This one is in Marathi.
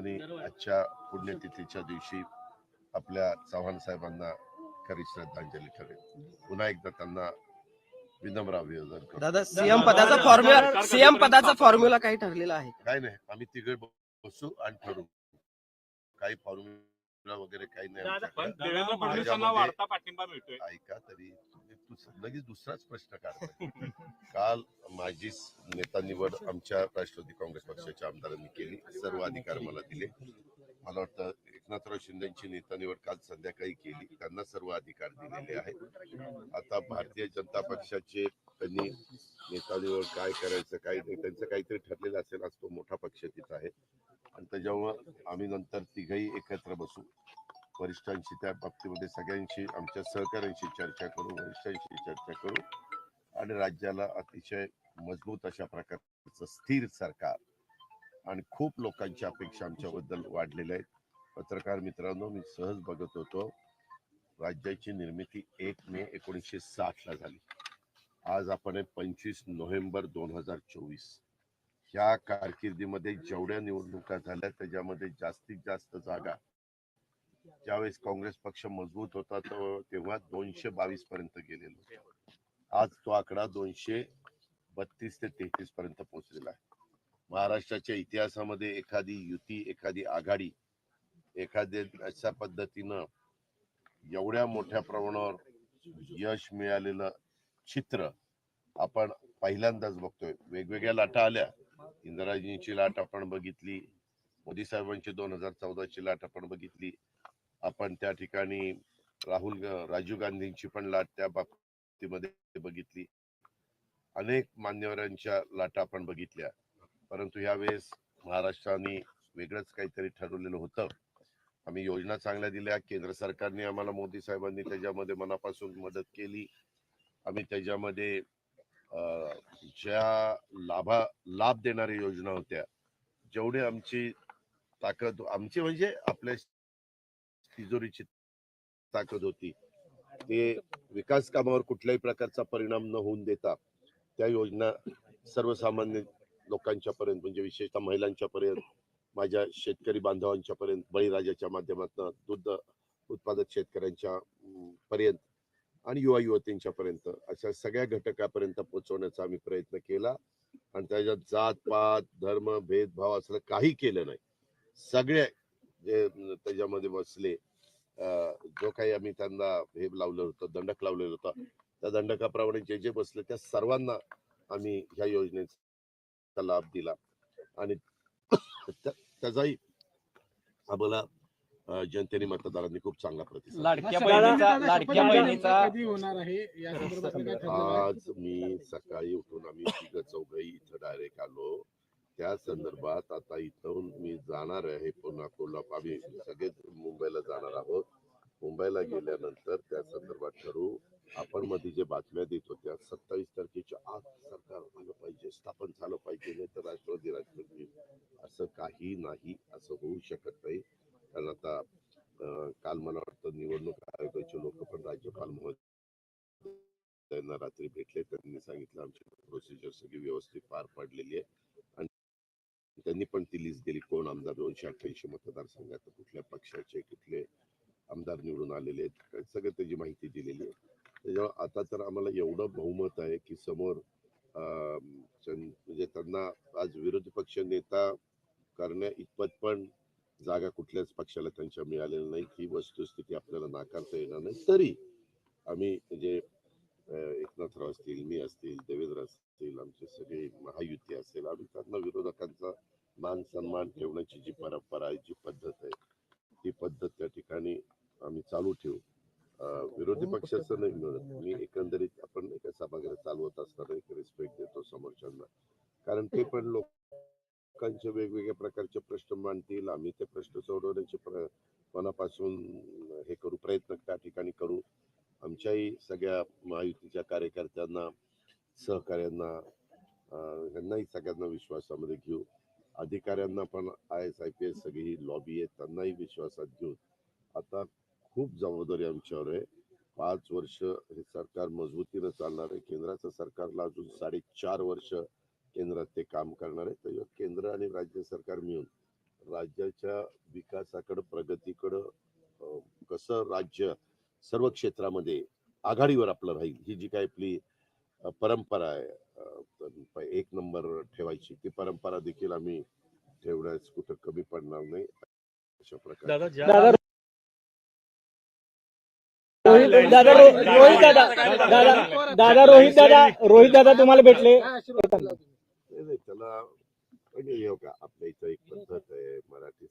निमित्ताने आजच्या पुण्यतिथीच्या दिवशी आपल्या चव्हाण साहेबांना खरी श्रद्धांजली ठरेल. पुन्हा एकदा त्यांना विनम्र अभिवादन करतो. दादा सीएम पदाचा फॉर्म्युला सीएम पदाचा फॉर्म्युला काही ठरलेला आहे का? काय नाही आम्ही तिघे बसू आणि ठरवू. काही फॉर्म्युला वगैरे काही नाही दादा, आमच्याकडे. पण देवेंद्र फडणवीसांना त्याच्यामध्ये- वाढता पाठिंबा मिळतोय. ऐका तरी. लगेच दुसराच प्रश्न काढला काल माझी नेता निवड आमच्या राष्ट्रवादी काँग्रेस पक्षाच्या आमदारांनी केली. सर्व अधिकार मला दिले. मला वाटतं एकनाथराव शिंदेची नेता निवड काल संध्याकाळी केली. त्यांना सर्व अधिकार दिलेले आहेत. आता भारतीय जनता पक्षाचे त्यांनी नेता निवड काय करायचं काय नाही त्यांचं काहीतरी ठरलेलं असेल आज तो मोठा पक्ष तिथं आहे. आणि त्याच्यामुळं आम्ही नंतर तिघही एकत्र बसू. वरिष्ठांशी त्या बाबतीमध्ये सगळ्यांशी आमच्या सहकाऱ्यांशी चर्चा करू वरिष्ठांशी चर्चा करू. आणि राज्याला अतिशय मजबूत अशा प्रकारचं स्थिर सरकार आणि खूप लोकांची अपेक्षा आमच्याबद्दल वाढलेल्या आहेत पत्रकार मित्रांनो मी सहज बघत होतो राज्याची निर्मिती एक मे एकोणीसशे साठ ला झाली. आज आपण पंचवीस नोव्हेंबर दोन हजार चोवीस. ह्या कारकिर्दीमध्ये जेवढ्या निवडणुका झाल्या त्याच्यामध्ये जास्तीत जास्त जागा ज्यावेळेस काँग्रेस पक्ष मजबूत होता तो तेव्हा दोनशे बावीस पर्यंत गेलेलो आज तो आकडा दोनशे बत्तीस ते तेहतीस पर्यंत पोहोचलेला आहे. महाराष्ट्राच्या इतिहासामध्ये एखादी युती एखादी आघाडी एखाद्या अशा पद्धतीनं एवढ्या मोठ्या प्रमाणावर यश मिळालेलं चित्र आपण पहिल्यांदाच बघतोय. वेगवेगळ्या लाटा आल्या. इंदिराजींची लाट आपण बघितली मोदी साहेबांची दोन हजार चौदाची लाट आपण बघितली आपण त्या ठिकाणी राहुल राजीव गांधींची पण लाट त्या बाबतीमध्ये बघितली. अनेक मान्यवरांच्या लाटा आपण बघितल्या. परंतु यावेळेस महाराष्ट्राने वेगळंच काहीतरी ठरवलेलं होतं. आम्ही योजना चांगल्या दिल्या. केंद्र सरकारने आम्हाला मोदी साहेबांनी त्याच्यामध्ये मनापासून मदत केली. आम्ही त्याच्यामध्ये अं, ज्या लाभा लाभ देणाऱ्या योजना होत्या जेवढे आमची ताकद आमची म्हणजे आपल्या तिजोरीची ताकद होती. ते विकास कामावर कुठल्याही प्रकारचा परिणाम न होऊन देता त्या योजना सर्वसामान्य लोकांच्या पर्यंत म्हणजे विशेषतः महिलांच्या पर्यंत माझ्या शेतकरी बांधवांच्या पर्यंत बळीराजाच्या माध्यमातून दूध उत्पादक शेतकऱ्यांच्या पर्यंत आणि युवा युवतींच्या पर्यंत अशा सगळ्या घटकापर्यंत पोहोचवण्याचा आम्ही प्रयत्न केला. आणि त्याच्यात जात पात धर्म भेदभाव असलं काही केलं नाही. सगळ्या जे त्याच्यामध्ये बसले अं, जो काही आम्ही त्यांना हे लावलं होतं दंडक लावलेलं होतं त्या दंडकाप्रमाणे जे जे बसले त्या सर्वांना आम्ही ह्या योजनेचा लाभ दिला आणि त्या- त्याचाही आम्हाला जनतेने मतदारांनी खूप चांगला प्रतिसाद दिला. लाडक्या बहिणीचा लाडक्या बहिणीचा कधी होणार आहे या संदर्भात काय ठरलेलं आहे? आज मी सकाळी उठून आम्ही तिघ चौघही इथं डायरेक्ट आलो त्या संदर्भात आता इथून मी जाणार आहे पुन्हा कोल्हापूर. आम्ही सगळेच मुंबईला जाणार आहोत. मुंबईला गेल्यानंतर त्या संदर्भात ठरवू. आपण मध्ये जे बातम्या देत होत्या सत्तावीस तारखेच्या आत सरकार आलं पाहिजे स्थापन झालं पाहिजे नाही तर राष्ट्रवादी राष्ट्रपती असं काही नाही असं होऊ शकत नाही. कारण आता काल मला वाटतं निवडणूक आयोगाचे लोक पण राज्यपाल महोदय त्यांना रात्री भेटले. त्यांनी सांगितलं आमची प्रोसिजर सगळी व्यवस्थित पार पडलेली आहे. आणि त्यांनी पण ती लिस्ट दिली कोण आमदार? दोनशे अठ्ठ्याऐंशी मतदारसंघात कुठल्या पक्षाचे कुठले आमदार निवडून आलेले आहेत? सगळं त्याची माहिती दिलेली आहे. त्याच्यामुळे आता तर आम्हाला एवढं बहुमत आहे की समोर म्हणजे त्यांना आज विरोधी पक्ष नेता करण्या इतपत पण जागा कुठल्याच पक्षाला त्यांच्या मिळालेल्या नाही ही वस्तुस्थिती आपल्याला नाकारता येणार नाही. तरी आम्ही म्हणजे अं, एकनाथराव असतील मी असतील देवेंद्र असतील आमचे सगळे महायुती असेल आम्ही त्यांना विरोधकांचा मान सन्मान ठेवण्याची जी परंपरा आहे जी पद्धत आहे ती पद्धत त्या ठिकाणी आम्ही चालू ठेवू विरोधी पक्षाचं नाही मिळत मी एकंदरीत आपण एका सभागृह चालवत असताना एक रिस्पेक्ट देतो समोरच्यांना कारण ते पण लोकांचे वेगवेगळ्या प्रकारचे प्रश्न मांडतील आम्ही ते प्रश्न सोडवण्याचे मनापासून हे करू प्रयत्न त्या ठिकाणी करू आमच्याही सगळ्या महायुतीच्या कार्यकर्त्यांना सहकार्यांना ह्यांनाही यांनाही सगळ्यांना विश्वासामध्ये घेऊ अधिकाऱ्यांना पण I S I P S सगळी लॉबी आहे त्यांनाही विश्वासात घेऊन आता खूप जबाबदारी आमच्यावर आहे. पाच वर्ष हे सरकार मजबूतीनं चालणार आहे. केंद्राचं सरकारला अजून साडेचार वर्ष केंद्रात ते काम करणार आहे. तर केंद्र आणि राज्य सरकार मिळून राज्याच्या विकासाकडं प्रगतीकडं कसं राज्य सर्व क्षेत्रामध्ये आघाडीवर आपलं राहील. ही जी काय आपली परंपरा आहे एक नंबर ठेवायची ती परंपरा देखील आम्ही ठेवण्यास कुठं कमी पडणार नाही. अशा प्रकारे. दादा रोहित दादा दादा दादा रोहित दादा रोहित दादा तुम्हाला भेटले. त्याला आपल्या इथं एक पद्धत आहे मराठी